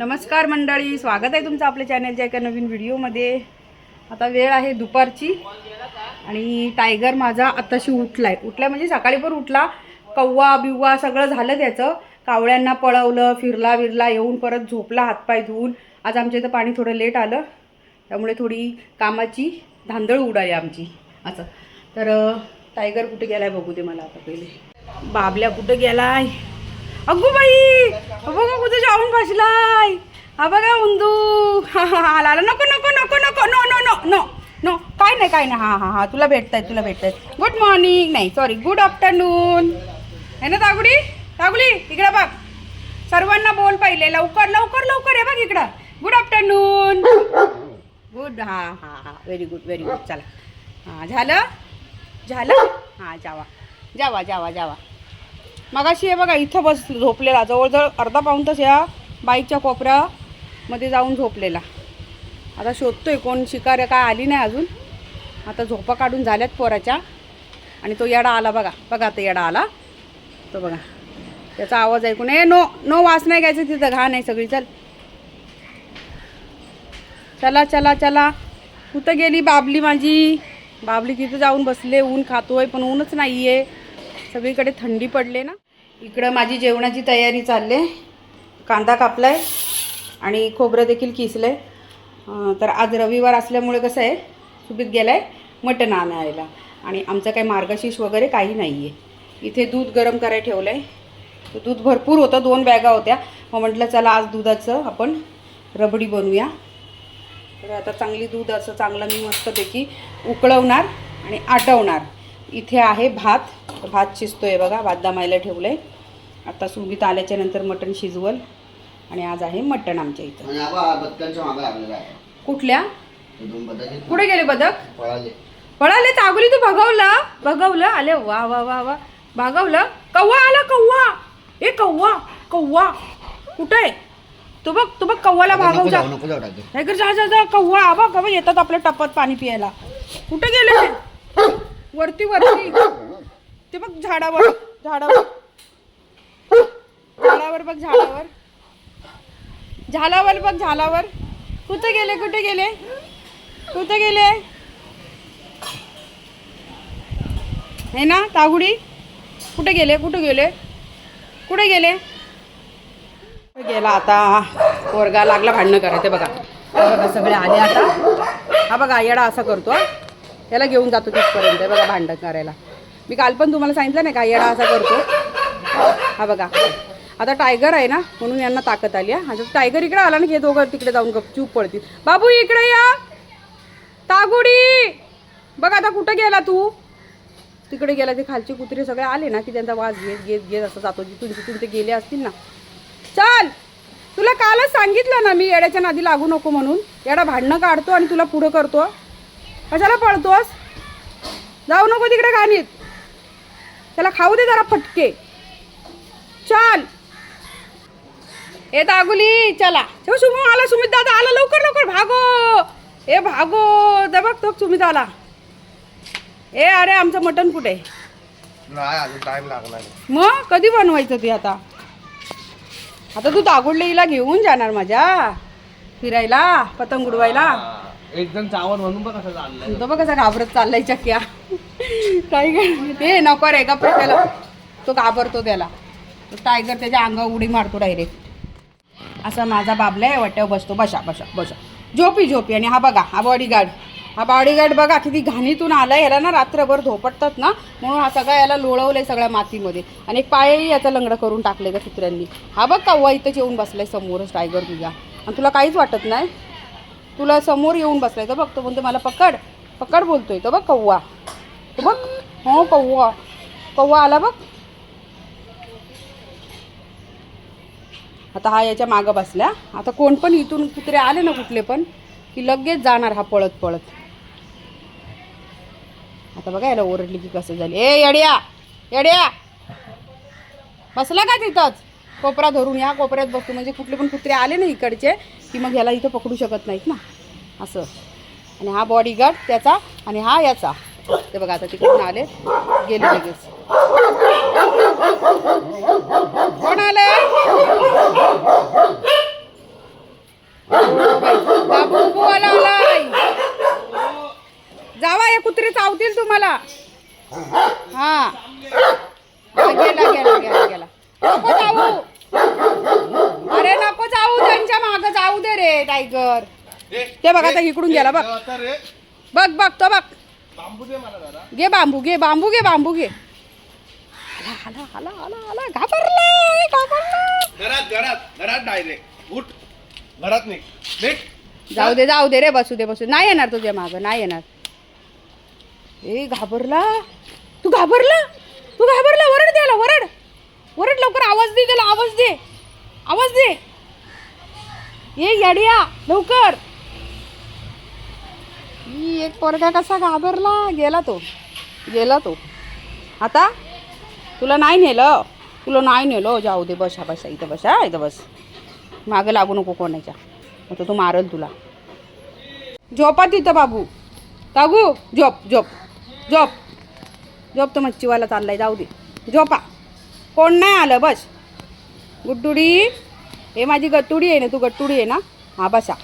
नमस्कार मंडळी स्वागत आहे तुमचं आपल्या चॅनलच्या एका नवीन व्हिडिओमध्ये आता वेळ आहे दुपारची आणि टायगर माझा आत्ताशी उठलाय. उठलाय म्हणजे सकाळी पण उठला कव्वा बिव्वा सगळं झालं त्याचं. कावळ्यांना पळवलं फिरला विरला येऊन परत झोपला हातपाय धुवून. आज आमच्या इथं पाणी थोडं लेट आलं. त्यामुळे थोडी कामाची धांदळ उडाली आमची. असं. तर टायगर कुठे आहे बघू दे मला आता पहिले. बाबल्या कुठं गेलाय? अगो बाई बघा कुठं जाऊन बसलाय? हा बघा उंदू. हा हा हा, आला आला. नको नको नको नको. No no no no no काय नाही काय नाही. हा हा हा. तुला भेटतायत तुला भेटतायत. गुड मॉर्निंग नाही सॉरी गुड आफ्टरनून आहे ना तागुडी? तागुली इकडं बघ. सर्वांना बोल पाहिले. लवकर लवकर लवकर आहे बघ इकडं. गुड आफ्टरनून गुड हां हां हां. व्हेरी गुड व्हेरी गुड चला. हां झालं? झालं? हां जावा. जावा जावा जावा. मगाशी हे बघा इथं बस झोपलेला. जवळजवळ अर्धा पाऊण तास या बाईकच्या कोपऱ्यामध्ये जाऊन झोपलेला. आता शोधतोय कोण शिकार काय आली नाही अजून. आता झोपा काढून झाल्यात पोराच्या. आणि तो येडा आला बघा. बघा आता येडा आला. तो बघा. त्याचा आवाज ऐकून ए नो नो वास नाही घ्यायचं तिथं. घाण आहे सगळी चल. चला चला चला. कुठं गेली बाबली माझी? बाबली तिथं जाऊन बसले. ऊन खातोय पण ऊनच नाही आहे सगळीकडे थंडी पडले ना. इकडं माझी जेवणाची तयारी चालली आहे. कांदा कापला आहे आणि खोबरं देखील किसलं आहे तर आज रविवार असल्यामुळे कसं आहे सुबीत आहे मटण आणायला. आणि आमचं काही मार्गशीर्ष वगैरे काही नाही आहे इथे दूध गरम करायला ठेवलं आहे तर दूध भरपूर होतं दोन बॅगा होत्या. मग म्हटलं चला आज दुधाचं आपण रबडी बनवूया. तर आता चांगली दूध असं चांगलं मी मस्तपैकी उकळवणार आणि आटवणार. इथे आहे भात. तर भात शिजतोय बघा भात दमायला ठेवलं आहे आता सुगीत आल्याच्यानंतर मटण शिजवल. आणि आज आहे मटण आमच्या इथं. आहे. कुठल्या? कुठे गेले बदक? पळाले. पळाले चागुली तू भगवलं. भगवलं. आले वा वा वा वा. भागवलं. कव्वा आला कव्वा ए कव्वा कव्वा कुठे? आहे तू बघ तू बघ कव्वाला भागव जा. जा जा जा कव्वा आबा कव्वा येतात आपल्या टप्पात पाणी पियाला कुठे गेले ते? वरती वरती. ते बघ झाडावर झाडावर. झाडावर बघ झाडावर. झालावर बघ झालावर. कुठे गेले कुठे गेले? कुठे गेले? हे ना तागुडी? कुठे गेले कुठे गेले? कुठे गेले? गेला आता. पोरगा लागला भांडणं करायचं बघा. बघा सगळे आले आता. हा बघा येडा असा करतो हा. याला घेऊन जातो तिथपर्यंत बघा भांडण करायला. मी काल पण तुम्हाला सांगितलं नाही का येडा असा करतो. हा बघा. आता टायगर आहे ना म्हणून यांना ताकद आली हा. टायगर इकडे आला ना हे दोघं तिकडे जाऊन गपचूप पडतील. बाबू इकडे या. तागुडी. बघ आता कुठं गेला तू? तिकडे गेला ते खालचे कुत्रे सगळे आले ना की त्यांचा वास घेत घेत घेत असं जातो. जिथून जिथून ते गेले असतील ना. चल तुला कालच सांगितलं ना मी येड्याच्या नादी लागू नको म्हणून. येडा भांडणं काढतो आणि तुला पुढं करतो कशाला पळतोस? जाऊ नको तिकडे घाणीत त्याला खाऊ दे जरा फटके. चल. ए दागुली चला. चल सुमो आला सुमित दादा आला लवकर लवकर. भागो. ए भागो. दे बघ तो सुमित आला. ए अरे आमचं मटण कुठे? नाही अजून टाइम लागणार मग? कधी बनवायचं ते आता? आता तू दागुडलेला घेऊन जाणार माझ्या. फिरायला पतंग उडवायला. एक जण म्हणून बघ कसं चाललंय. तो बघ कसा घाबरत चाललाय चक्क्या काय ते नको रे गप्प त्याला तो घाबरतो त्याला. टायगर त्याच्या अंगावर उडी मारतो डायरेक्ट असा माझा बाबला आहे वाट्यावर बसतो. बशा बशा बशा झोपी झोपी. आणि हा बघा हा बॉडीगार्ड हा बॉडीगार्ड बघा किती घाणीतून आला याला ना रात्रभर धोपटतात ना. म्हणून हा सगळा याला लोळवलंय सगळ्या मातीमध्ये. आणि एक पायही याचा लंगडं करून टाकले का कुत्र्यांनी. हा बघ कव्वा इथंच येऊन बसलाय समोरच टायगर तुझ्या आणि तुला काहीच वाटत नाही? तुला समोर येऊन बसलाय तर बघ तो म्हणतो मला पकड पकड बोलतोय तो बघ कव्वा तो बघ हो कव्वा कव्वा आला बघ. आता हा याच्या मागं बसल्या आता कोण पण इथून कुत्रे आले ना कुठले पण की लगेच जाणार हा पळत पळत. आता बघा याला ओरडली की कसं झाली. ए येड्या येड्या. बसला का तिथंच? कोपरा धरून या कोपऱ्यात बसतो म्हणजे कुठले पण कुत्रे आले ना इकडचे की मग ह्याला इथं पकडू शकत नाहीत ना. असं. आणि हा बॉडीगार्ड त्याचा आणि हा याचा. ते बघा आता तिकडून आले. गेले लगेच. कोण आलं दिल तुम्हाला हा हा, गेला गेला गेला गेला नको जाऊ अरे नको जाऊ त्यांच्या माग जाऊ दे रे टायगर आता इकडून गेला बघ. बघ बघ तो बघ. घे बांबू घे बांबू घे बांबू घे. आला आला आला आला घाबरला घाबरला घरात घरात घरात डायरेक्ट उठ. घरात निघ. निघ. जाऊ दे जाऊ दे रे बसू दे बसू नाही येणार तुझ्या मागं नाही येणार. ए घाबरला? तू घाबरला? तू घाबरला? Word द्याला word. वरड लवकर आवाज दे त्याला आवाज दे. आवाज दे. ये यडिया लवकर. ई, एक पोरगा कसा घाबरला गेला तो. गेला तो. आता? तुला नाही नेलं? तुला नाही नेलं? जाऊ दे बसा बसा इथं बसा इथं बस. मागं लागू नको कोणाच्या. आता तो मारल तुला. झोपा तिथं बाबू. तागू झोप झोप झोप. झोप तर मच्छीवाला चाललाय जाऊ दे. झोपा. कोण नाही आलं बस. गुड्डुडी. हे माझी गट्टुडी आहे ना तू गट्टुडी आहे ना? हा बसा.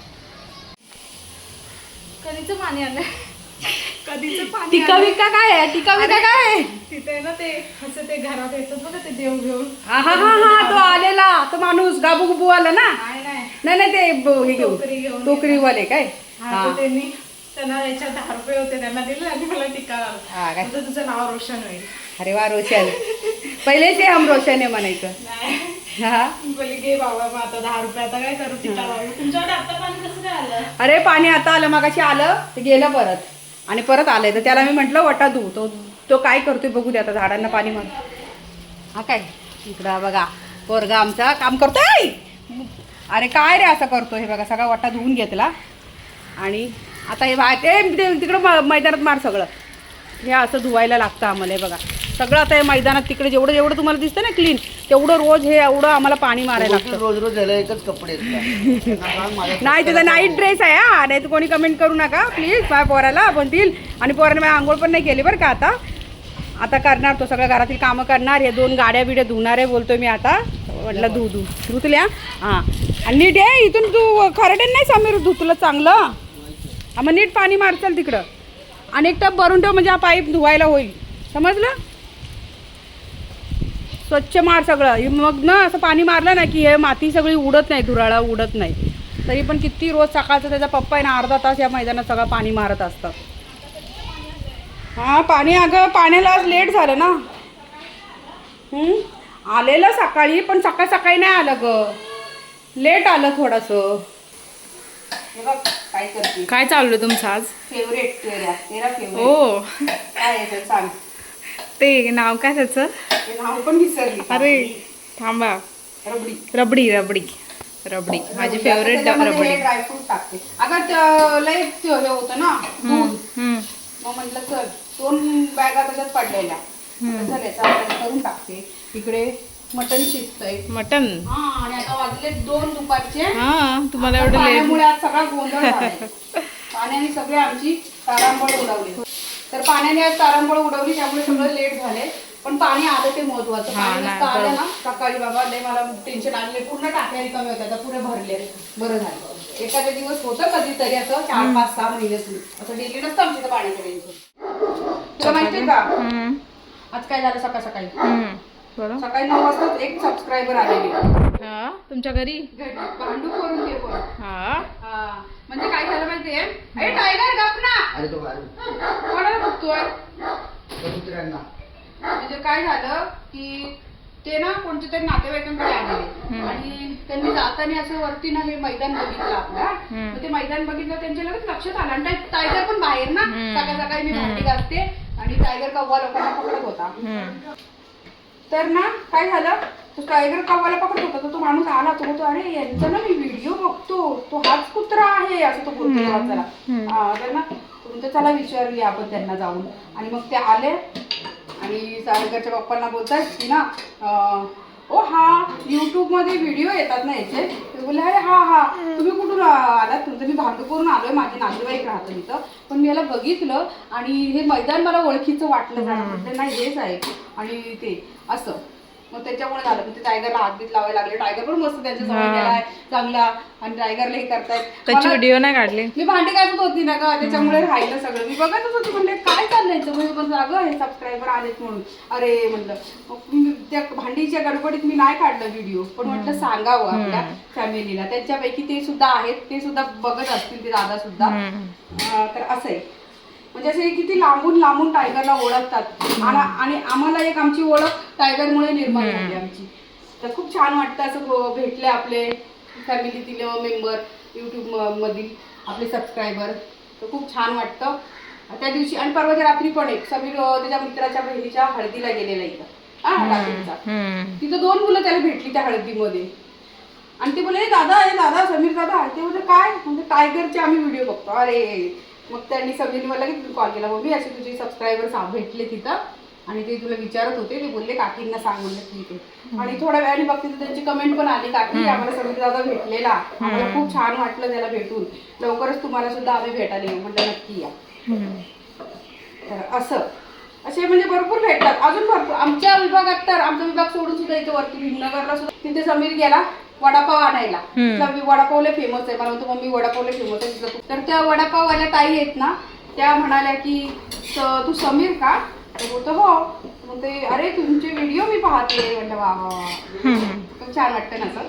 कधीच पाणी आलं कधीच पाणी टिका विका काय आहे? टिका विका काय आहे? तिथे ना ते असं ते घरात येतात बघा ते देव घेऊन. हा हा हा हा तो आलेला तो माणूस गाबू गुबू आला ना? नाही नाही. नाही नाही ते ब- हे टोकरी घेऊन घेऊन टोकरीवाले काय? हा हा. तर त्यांनी त्यांना याच्यात दहा रुपये होते त्यांना दिले आणि मला टिक्का हा लावला तुझं नाव रोशन होईल. अरे वा रोशन. पहिले ते हम रोशन आहे म्हणायचं. नाही. हा. बोलली घे बाबा मग आता दहा रुपये आता काय करू? टिक्का लावू तुमच्याकडे आता पाणी कसं काय आलं? अरे पाणी आता आलं मागाशी आलं ते गेलं परत. आणि परत आलंय. तर त्याला मी म्हटलं वटा धू तो तो काय करतोय बघू दे आता झाडांना पाणी मार हा काय? इकडं बघा पोरगा आमचा काम करतोय. अरे काय रे असं करतो हे बघा सगळा वटा धुवून घेतला. आणि आता हे बा ते ते- तिकडं म- मैदानात मार सगळं. हे असं धुवायला लागतं आम्हाला हे बघा. सगळं आता हे मैदानात तिकडे जेवढं जेवढं तुम्हाला दिसतं ना क्लीन तेवढं रोज हे एवढं आम्हाला पाणी मारायला लागतं. रोज रोज याला एकच कपडे आहेत का? नाही त्याचा नाईट ड्रेस आहे हा. नाही तर कोणी कमेंट करू नका प्लीज माझ्या पोराला म्हणतील आणि पोराने माझ्या आंघोळ पण नाही केली बरं का आता. आता करणार तो सगळं घरातील कामं करणार. हे दोन गाड्या बिड्या धुणार आहे बोलतोय मी आता. म्हटलं धू धू. धुतल्या? हां. आणि नीट आहे इथून तू खरडे नाही समीर धुतलं चांगलं. हा मग नीट पाणी मारचाल तिकडं. आणि एक टप भरून ठेव म्हणजे हा पाईप धुवायला होईल. समजलं? स्वच्छ मार सगळं. मग ना असं पाणी मारलं ना की हे माती सगळी उडत नाही धुराळा उडत नाही. तरी पण किती रोज सकाळचा त्याचा पप्पा आहे ना अर्धा तास या मैदानात सगळं पाणी मारत असतात हां पाणी अगं पाण्याला आज लेट झालं ना. हं? आलेलं सकाळी पण सकाळ सकाळी नाही आलं ग. लेट आलं थोडंसं. हे काय करते? काय चाललं तुमचं आज? फेवरेट तेरा फेवरेट ओ काय सांग. ते नाव काय त्याचं? नाव पण विसरली. अरे थांबा. रबडी. रबडी रबडी. रबडी. माझी फेवरेट रबडी. ड्रायफ्रूट टाकते. अगं लय हे होतं ना दूध. मग म्हटलं चल. दोन बॅगा त्याच्यात पडलेल्या. करून टाकते. इकडे मटण शिजतंय. मटन हा आणि आता वाजले दोन दुपारचे. हा तुम्हाला एवढं लेट पाण्यामुळे आज सगळा गोंधळ. पाण्याने सगळे आमची तारांबळ उडवली. तर पाण्याने आज तारांबळ उडवली त्यामुळे सगळं लेट झाले पण पाणी आलं ते महत्वाचं. हा, पाणी नाही, नसतं आलं ना सकाळी बाबा लय मला टेन्शन आले. पूर्ण टाक्या रिकामे होत्या आता पुरे भरले. बरं झालं. एखाद्या दिवस होतं कधीतरी असं चार पाच सहा महिने सुरू. असं डेली नसतं आमच्या इथं पाण्याचं. टेन्शन तुला माहितीये का? हम्म. आज काय झालं सकाळ सकाळी? हम्म. बरं. सकाळी नऊ वाजता एक सबस्क्रायबर आलेली. हा? तुमच्या घरी? घरी. भांडू करून घे पण. हा? हा, म्हणजे काय झालं माहितीये? अरे टायगर गप ना. अरे तो मारू. कोणाला बघतोय? कुत्र्यांना. म्हणजे काय झालं की ते ना कोणत्या तरी नातेवाईकांकडे आलेले. आणि त्यांनी जाताना असं वरती ना हे मैदान बघितलं आपला. मग ते मैदान बघितलं त्यांच्या लगेच लक्षात आलं. आणि टाय- टायगर पण बाहेर ना. सकाळ सकाळी मी भांडी घासते आणि टायगर कव्वा लोकांना पकडत होता. तर ना काय झालं? तो टायगर कव्वाला पकडत होता. तर तो माणूस आला. तो बोलतो अरे यांचा ना मी व्हिडिओ बघतो. तो हाच कुत्रा आहे असं तो बोलतो त्याला तर ना तुमचं चला विचारूया आपण त्यांना जाऊन. आणि मग ते आले. आणि टायगरच्या पप्पांना बोलतात की ना ओ हा युट्यूबमध्ये व्हिडिओ येतात ना याचे. ते बोलले अरे हा हा. तुम्ही कुठून आलात? तुमचं मी भांडूपूरून आलोय. माझे नातेवाईक राहतो इथं. पण मी याला बघितलं आणि हे मैदान मला ओळखीचं वाटलं नाही हेच आहे. आणि ते असं. मग त्याच्यामुळे झालं. ते टायगरला हात बीत लावायला लागले. टायगर पण मस्त त्यांच्या जवळ. गेलाय चांगला. आणि टायगरला हे करतायत. त्याची व्हिडिओ नाही काढली. मी भांडी घासत होती ना ग. त्याच्यामुळे राहिलं सगळं. मी बघतच होती. म्हणले काय चाललंय याचं? मी पण अगं हे सबस्क्रायबर आलेत म्हणून. अरे म्हणलं. त्या भांडीच्या गडबडीत मी नाही काढलं व्हिडिओ पण म्हटलं सांगावं आपल्या फॅमिलीला त्यांच्यापैकी ते सुद्धा आहेत. ते सुद्धा बघत असतील ते दादा सुद्धा. तर असं आहे म्हणजे असे किती लांबून लांबून टायगरला ओळखतात. आणि आम्हाला एक आमची ओळख टायगरमुळे निर्माण झाली आमची. तर खूप छान वाटतं असं भेटले आपले फॅमिलीतील मेंबर यूट्यूब मधील आपले सबस्क्रायबर तर खूप छान वाटतं. त्या दिवशी आणि परवाच्या रात्री पण एक समीर त्याच्या मित्राच्या बहिणीच्या हळदीला गेलेला इथं. हा. तिथं दोन मुलं त्याला भेटली त्या हळदीमध्ये. आणि ते बोलले "ए, दादा हे दादा समीर दादा. ते बोलले काय? म्हणजे टायगरचे आम्ही व्हिडिओ बघतो. अरे मग त्यांनी समीरने मला लगेच कॉल केला मग मी असे तुझे सबस्क्रायबर भेटले तिथं. आणि ते तुला विचारत होते ते बोलले काकींना सांग म्हणलं ठीक आहे. आणि थोड्या वेळाने बघते तर त्यांची कमेंट पण आली काकी आम्हाला समीर दादा भेटलेला. आम्हाला खूप छान वाटलं त्याला भेटून. लवकरच तुम्हाला सुद्धा आम्ही भेटायला येऊ म्हटलं नक्की या. तर असं. असे म्हणजे भरपूर भेटतात. अजून भरपूर. आमच्या विभागात तर आमचा विभाग सोडून सुद्धा इथे वरती भीमनगरला सुद्धा तिथे समीर गेला. वडापाव आणायला. तिथला वि- वडापाव लय फेमस आहे. मला म्हणतो मम्मी वडापाव लय फेमस आहे. तिथं तर त्या वडापाववाल्या ताई आहेत ना त्या म्हणाल्या की "स- तू समीर का? तर बोलतो हो. मग ते अरे तुमचे व्हिडिओ मी पाहते. म्हटलं वा छान वाटतं ना सर?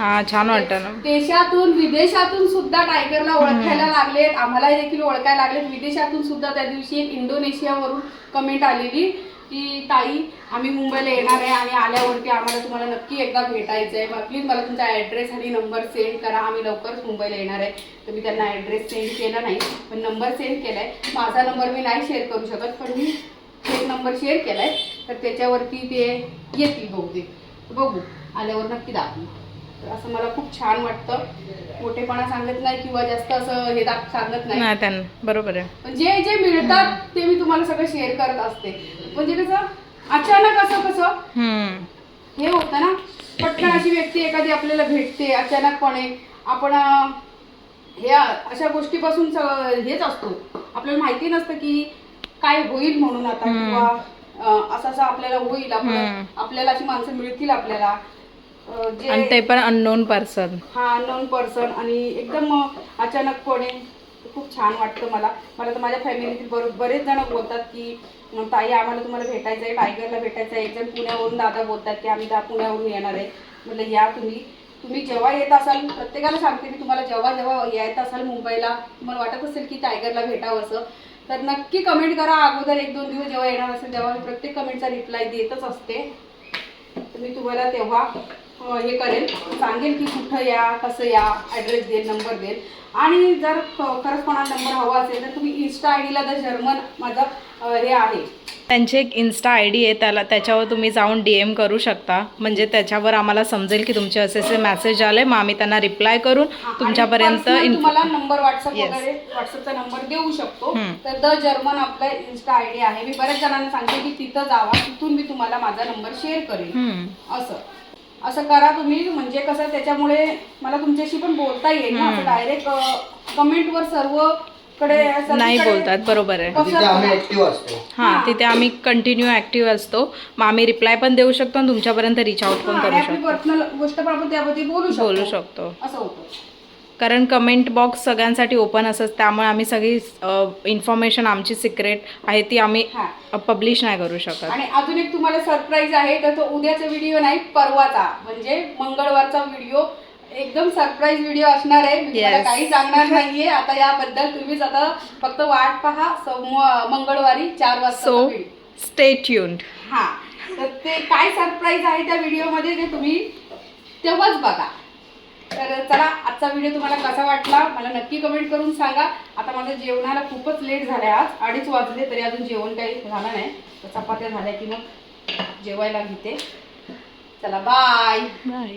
हा छान वाटतं ना. देशातून विदेशातून सुद्धा टायगरला ओळखायला लागलेत. आम्हाला देखील ओळखायला लागलेत. विदेशातून सुद्धा त्या दिवशी एक इंडोनेशियावरून कमेंट आलेली. की ताई आम्ही मुंबईला येणार आहे आणि आल्यावरती आम्हाला तुम्हाला नक्की एकदा भेटायचं आहे मग प्लीज मला तुमचा ॲड्रेस आणि नंबर सेंड करा. आम्ही लवकरच मुंबईला येणार आहे. तर मी त्यांना ॲड्रेस सेंड केला नाही पण नंबर सेंड केला आहे माझा नंबर मी नाही शेअर करू शकत पण मी एक नंबर शेअर केला आहे तर त्याच्यावरती ते येतील बहुतेक. बघू. आल्यावर नक्की दाखवू. तर असं मला खूप छान वाटतं. मोठेपणा सांगत नाही किंवा जास्त असं हे दाख सांगत नाही. त्यांना बरोबर आहे. पण जे जे मिळतात ते मी तुम्हाला सगळं शेअर करत असते. म्हणजे कसं? अचानक असं कसं. हे होतं ना? पटकन अशी व्यक्ती एखादी आपल्याला भेटते अचानकपणे. आपण हे अशा गोष्टीपासून हेच असतो. आपल्याला माहिती नसतं की काय होईल म्हणून आता किंवा असं असं आपल्याला होईल. आपण. आपल्याला अशी माणसं मिळतील आपल्याला. आणि ते पण अननोन पर्सन हा अननोन पर्सन आणि एकदम अचानकपणे. खूप छान वाटतं मला. मला तर माझ्या फॅमिलीतील बरो बरेच जण बोलतात की मग ताई आम्हाला तुम्हाला भेटायचं आहे टायगरला भेटायचं आहे. एकजण पुण्यावरून दादा बोलतात की आम्ही दा पुण्यावरून येणार आहे. म्हटलं या तुम्ही. तुम्ही जेव्हा येत असाल प्रत्येकाला सांगते मी तुम्हाला जेव्हा जेव्हा येत असाल मुंबईला तुम्हाला वाटत असेल की टायगरला भेटावं असं. तर नक्की कमेंट करा. अगोदर एक दोन दिवस जेव्हा येणार असेल तेव्हा मी प्रत्येक कमेंटचा रिप्लाय देतच असते. तर मी तुम्हाला तेव्हा हे करेल. सांगेल की कुठं या कसं या ॲड्रेस देईल नंबर देईल. आणि जर खरंच कोणाला नंबर हवा असेल तर तुम्ही इन्स्टा आय डीला द जर्मन माझं हे आहे. त्यांची एक इन्स्टा आय डी आहे त्याला त्याच्यावर तुम्ही जाऊन डी एम करू शकता. म्हणजे त्याच्यावर आम्हाला समजेल की तुमचे असे असे मेसेज आले. मग आम्ही त्यांना रिप्लाय करून तुमच्यापर्यंत तुम्हाला नंबर व्हॉट्सअप. वगैरे व्हॉट्सअपचा नंबर देऊ शकतो. तर द जर्मन आपलं इन्स्टा आय डी आहे. मी बऱ्याच जणांना सांगते की तिथं जावा तिथून मी तुम्हाला माझा नंबर शेअर करेन. असं. असं करा तुम्ही म्हणजे कसं त्याच्यामुळे मला तुमच्याशी पण बोलता येईल ना असं डायरेक्ट कमेंटवर सर्वकडे नाही सगळीकडे बोलतात बरोबर आहे. कसं तिथे आम्ही करा. ऍक्टिव्ह असतो. हां तिथे आम्ही कंटिन्यू ॲक्टिव्ह असतो. मग आम्ही रिप्लाय पण देऊ शकतो आणि तुमच्यापर्यंत रिच आउट पण हा, आणि करू आपली शकतो. पर्सनल गोष्ट पण आपण त्याबद्दल बोलू शकतो. बोलू शकतो. असं होतं. कारण कमेंट बॉक्स सगळ्यांसाठी ओपन असत त्यामुळे आम्ही सगळी इन्फॉर्मेशन आमची सिक्रेट आहे ती आम्ही पब्लिश नाही करू शकत. आणि अजून एक तुम्हाला सरप्राईज आहे तर तो उद्याचा व्हिडिओ नाही परवाचा. म्हणजे मंगळवारचा व्हिडिओ एकदम सरप्राईज व्हिडिओ असणार आहे. मी तुम्हाला Yes. काही सांगणार नाहीये. आता याबद्दल तुम्हीच आता फक्त वाट पहा. मंगळवारी चार वाजता सो व्हिडिओ स्टे ट्यून्ड हा. तर ते काय सरप्राईज आहे त्या व्हिडिओमध्ये ते तुम्ही तेव्हाच बघा. तर चला आजचा व्हिडिओ तुम्हाला कसा वाटला मला नक्की कमेंट करून सांगा. आता माझं जेवणाला खूपच लेट झालंय आज. अडीच वाजले तरी अजून जेवण काही झालं नाही. तर चपात्या झाल्या की मग जेवायला घेते. चला बाय बाय